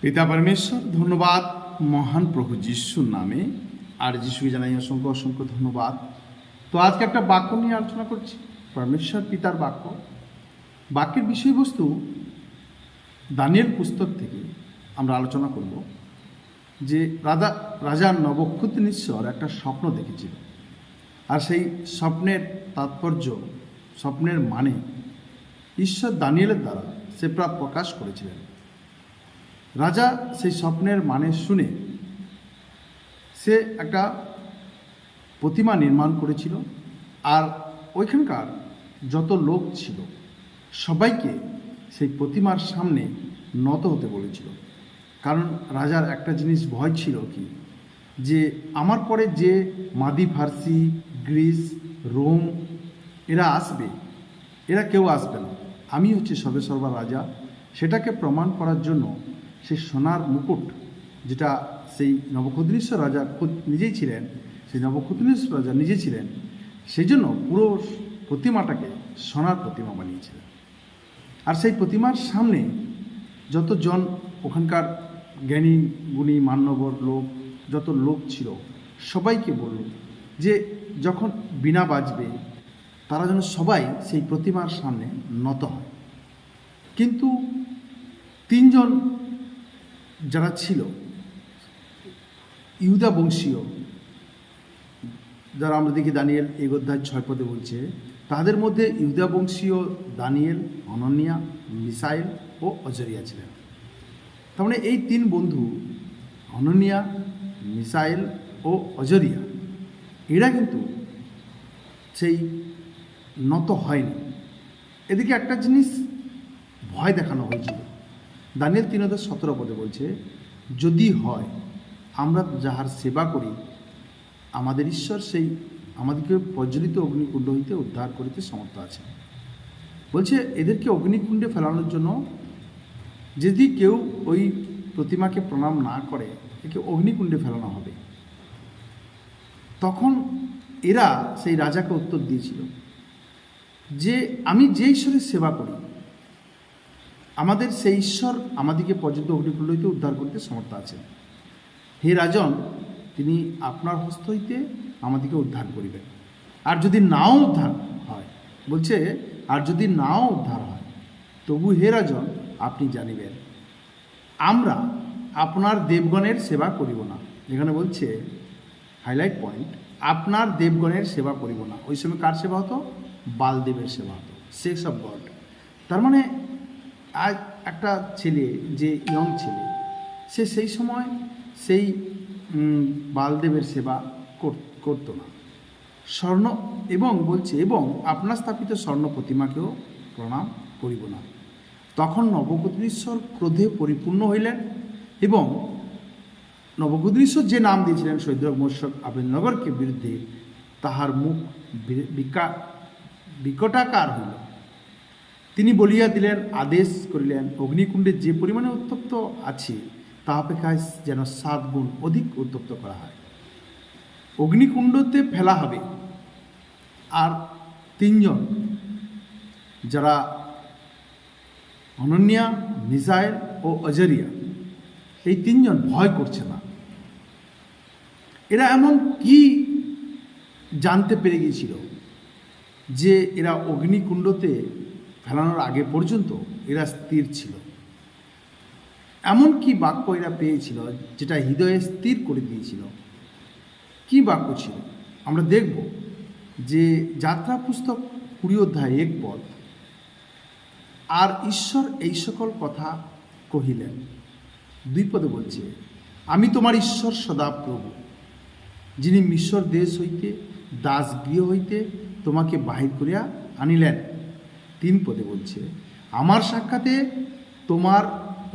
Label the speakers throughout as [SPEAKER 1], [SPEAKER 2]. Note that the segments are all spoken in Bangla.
[SPEAKER 1] পিতা পরমেশ্বর, ধন্যবাদ মহান প্রভু যিশুর নামে। আর যিশুকে জানাই অসংখ্য অসংখ্য ধন্যবাদ। তো আজকে একটা বাক্য নিয়ে আলোচনা করছি, পরমেশ্বর পিতার বাক্য। বাক্যের বিষয়বস্তু দানিয়েল পুস্তক থেকে আমরা আলোচনা করব যে রাজা রাজা নবক্ষুতনেশ্বর একটা স্বপ্ন দেখেছিল। আর সেই স্বপ্নের তাৎপর্য, স্বপ্নের মানে ঈশ্বর দানিয়েলের দ্বারা সে প্রা- প্রকাশ করেছিলেন। রাজা সেই স্বপ্নের মানে শুনে সে একটা প্রতিমা নির্মাণ করেছিল আর ওইখানকার যত লোক ছিল, সবাইকে সেই প্রতিমার সামনে নত হতে বলেছিল। কারণ রাজার একটা জিনিস ভয় ছিল কি? যে আমার পরে যে মাদি, ফার্সি, গ্রিস, রোম, এরা আসবে, এরা কেউ আসবে না। আমি হচ্ছে সবে সর্বা রাজা। সেটাকে প্রমাণ করার জন্য সেই সোনার মুকুট, যেটা সেই নবক্ষুদ্রেশ্বর রাজা নিজেই ছিলেন, সেই নবক্ষুদ্রেশ্বর রাজা নিজে ছিলেন, সেই জন্য পুরো প্রতিমাটাকে সোনার প্রতিমা বানিয়েছিলেন। আর সেই প্রতিমার সামনে যতজন ওখানকার জ্ঞানী, গুণী, মান্যবর লোক, যত লোক ছিল, সবাইকে বলল যে যখন বিনা বাজবে, তারা যেন সবাই সেই প্রতিমার সামনে নত হয়। কিন্তু তিনজন যারা ছিল, ইহুদা বংশীয়, যারা আমরা দেখি দানিয়েল এই অধ্যায় ছয় পদে বলছে, তাদের মধ্যে ইহুদা বংশীয় দানিয়েল, অনন্যা, মিসাইল ও অজরিয়া ছিলেন। তার মানে এই তিন বন্ধু, অনন্যা, মিসাইল ও অজরিয়া, এরা কিন্তু সেই নত হয়নি। এদিকে একটা জিনিস ভয় দেখানো হয়েছিল। দানিয়েল তিন হাজার সতেরো পদে বলছে, যদি হয়, আমরা যাহার সেবা করি, আমাদের ঈশ্বর সেই আমাদেরকে প্রজ্বলিত অগ্নিকুণ্ড হইতে উদ্ধার করিতে সমর্থ আছে বলছে, এদেরকে অগ্নিকুণ্ডে ফেলানোর জন্য যদি কেউ ওই প্রতিমাকে প্রণাম না করে, একে অগ্নিকুণ্ডে ফেলানো হবে। তখন এরা সেই রাজাকে উত্তর দিয়েছিল যে, আমি যে ঈশ্বরের সেবা করি আমাদের সেই ঈশ্বর আমাদেরকে পর্যন্ত অগ্নিকুণ্ড হইতে উদ্ধার করতে সমর্থ আছেন। হে রাজন, তিনি আপনার হস্ত হইতে আমাদেরকে উদ্ধার করিবেন। আর যদি নাও উদ্ধার হয়, বলছে, আর যদি নাও উদ্ধার হয়, তবু হে রাজন, আপনি জানিবেন, আমরা আপনার দেবগণের সেবা করিব না। এখানে বলছে, হাইলাইট পয়েন্ট, আপনার দেবগণের সেবা করিব না। ওই সময় কার সেবা হতো? বালদেবের সেবা হতো। Sex of God. তার মানে আজ একটা ছেলে, যে ইয়ং ছেলে, সে সেই সময় সেই বালদেবের সেবা কর- করতো না। স্বর্ণ এবং বলছে, এবং আপনার স্থাপিত স্বর্ণ প্রতিমাকেও প্রণাম করিব না। তখন নবকুদ্রীশ্বর ক্রোধে পরিপূর্ণ হইলেন এবং নবকুদ্রীশ্বর যে নাম দিয়েছিলেন সৈদ্রক মোর্শক আবেদনগরকে বিরুদ্ধে তাহার মুখ বিকা- বিকটাকার হইল। তিনি বলিয়া দিলেন, আদেশ করিলেন, অগ্নিকুণ্ডে যে পরিমাণে উত্তপ্ত আছে, তা অপেক্ষায় যেন সাত গুণ অধিক উত্তপ্ত করা হয়। অগ্নিকুণ্ডতে ফেলা হবে। আর তিনজন, যারা অনন্যা, মিসাইল ও অজরিয়া, এই তিনজন ভয় করছে না। এরা এমন কি জানতে পেরে গিয়েছিল যে এরা অগ্নিকুণ্ডতে ফেলানোর আগে পর্যন্ত এরা স্থির ছিল। এমন কি বাক্য এরা পেয়েছিল যেটা হৃদয়ে স্থির করে দিয়েছিল। কি বাক্য ছিল? আমরা দেখব যে যাত্রা পুস্তক কুড়ি অধ্যায় এক পদ, আর ঈশ্বর এই সকল কথা কহিলেন। দুই পদে বলছে, আমি তোমার ঈশ্বর সদা প্রভু, যিনি মিশ্বর দেশ হইতে দাস গৃহ হইতে তোমাকে বাহির করিয়া আনিলেন। তিন পদে বলছে, আমার সাক্ষাতে তোমার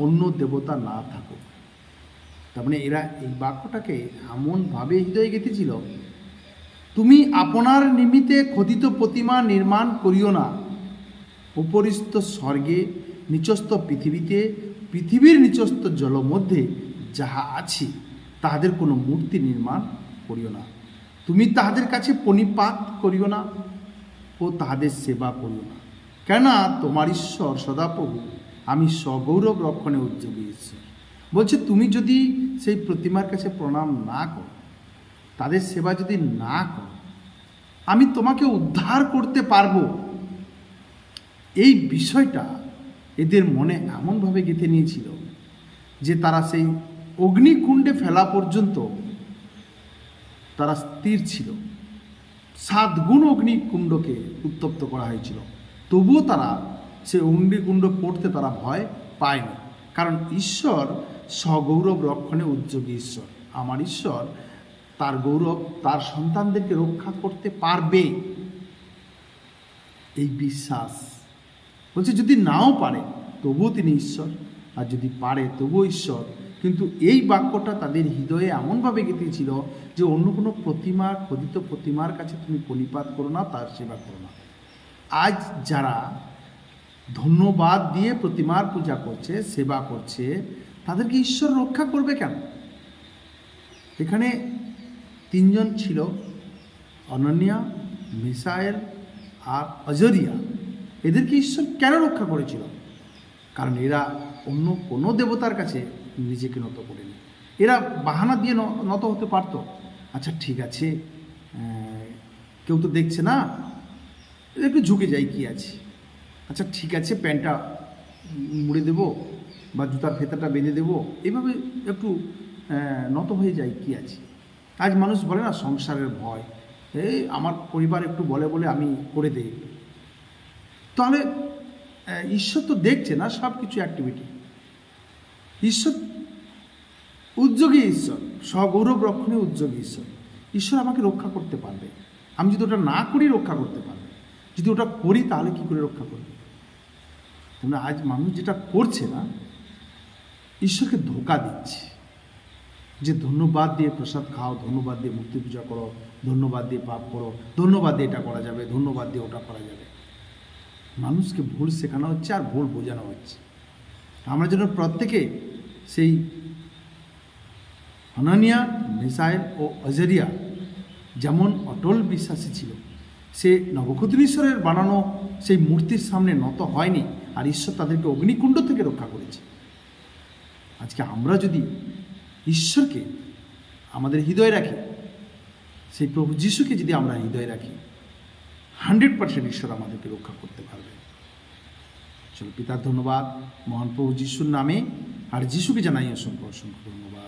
[SPEAKER 1] অন্য দেবতা না থাকুক। তার মানে এরা এই বাক্যটাকে এমনভাবে হৃদয়ে গেঁথেছিল, তুমি আপনার নিমিত্তে খোদিত প্রতিমা নির্মাণ করিও না। উপরিস্থ স্বর্গে নিচস্থ পৃথিবীতে, পৃথিবীর নিচস্থ জল মধ্যে যাহা আছে, তাহাদের কোনো মূর্তি নির্মাণ করিও না। তুমি তাহাদের কাছে পণিপাত করিও না ও তাহাদের সেবা করিও না। কেননা তোমার ঈশ্বর সদাপ্রভু, আমি সগৌরব রক্ষণে উদ্যোগী ঈশ্বর। বলছে, তুমি যদি সেই প্রতিমার কাছে প্রণাম না করো, তাদের সেবা যদি না করো, আমি তোমাকে উদ্ধার করতে পারব। এই বিষয়টা এদের মনে এমনভাবে গেঁথে নিয়েছিল যে তারা সেই অগ্নিকুণ্ডে ফেলা পর্যন্ত তারা স্থির ছিল। সাত গুণ অগ্নিকুণ্ডকে উত্তপ্ত করা হয়েছিল। তবুও তারা সে অগ্নিকুণ্ড পড়তে তারা ভয় পায়নি। কারণ ঈশ্বর স্বগৌরব রক্ষণে উদ্যোগী ঈশ্বর। আমার ঈশ্বর তার গৌরব তার সন্তানদেরকে রক্ষা করতে পারবে। এই বিশ্বাস বলছে, যদি নাও পারে, তবুও তিনি ঈশ্বর। আর যদি পারে, তবুও ঈশ্বর। কিন্তু এই বাক্যটা তাদের হৃদয়ে এমনভাবে গেঁথেছিল যে অন্য কোনো প্রতিমা, খোদিত প্রতিমার কাছে তুমি পরিপাত করো না, তার সেবা করো না। আজ যারা ধন্যবাদ দিয়ে প্রতিমার পূজা করছে, সেবা করছে, তাদেরকে ঈশ্বর রক্ষা করবে কেন? এখানে তিনজন ছিল, অনন্যা, মিসাইল আর অজরিয়া। এদেরকে ঈশ্বর কেন রক্ষা করেছিল? কারণ এরা অন্য কোনো দেবতার কাছে নিজেকে নত করেনি। এরা বাহানা দিয়ে নত হতে পারতো। আচ্ছা ঠিক আছে কেউ তো দেখছে না একটু ঝুঁকে যাই কি আছে। আচ্ছা ঠিক আছে, প্যান্টটা মুড়ে দেবো বা জুতার ফেতাটা বেঁধে দেবো। এভাবে একটু নত হয়ে যায় কি আছে। আজ মানুষ বলে না, সংসারের ভয়। এই আমার পরিবার একটু বলে বলে আমি করে দেই। তাহলে ঈশ্বর তো দেখছে না সব কিছু অ্যাক্টিভিটি ঈশ্বর উদ্যোগী ঈশ্বর স্বগৌরব রক্ষণে উদ্যোগী ঈশ্বর। ঈশ্বর আমাকে রক্ষা করতে পারবে। আমি যদি ওটা না করি, রক্ষা করতে পারবে যদি ওটা করি তাহলে কি করে রক্ষা করবে? তোমরা আজ মানুষ যেটা করছে না, ঈশ্বরকে ধোকা দিচ্ছে। যে ধন্যবাদ দিয়ে প্রসাদ খাও, ধন্যবাদ দিয়ে মূর্তি পূজা করো, ধন্যবাদ দিয়ে পাপ করো, ধন্যবাদ দিয়ে এটা করা যাবে, ধন্যবাদ দিয়ে ওটা করা যাবে। মানুষকে ভুল শেখানো হচ্ছে আর ভুল বোঝানো হচ্ছে। আমরা যেন প্রত্যেকে সেই অনানিয়া, মিসাইল ও অজেরিয়া যেমন অটল বিশ্বাসী ছিল সে নবক্ষত্রীশ্বরের বানানো সেই মূর্তির সামনে নত হয়নি আর ঈশ্বর তাদেরকে অগ্নিকুণ্ড থেকে রক্ষা করেছে। আজকে আমরা যদি ঈশ্বরকে আমাদের হৃদয়ে রাখি, সেই প্রভু যিশুকে যদি আমরা হৃদয়ে রাখি, হান্ড্রেড পার্সেন্ট ঈশ্বর আমাদেরকে রক্ষা করতে পারবে। চলো পিতার ধন্যবাদ, মহান প্রভু যিশুর নামে, আর যিশুকে জানাই অসংখ্য অসংখ্য ধন্যবাদ।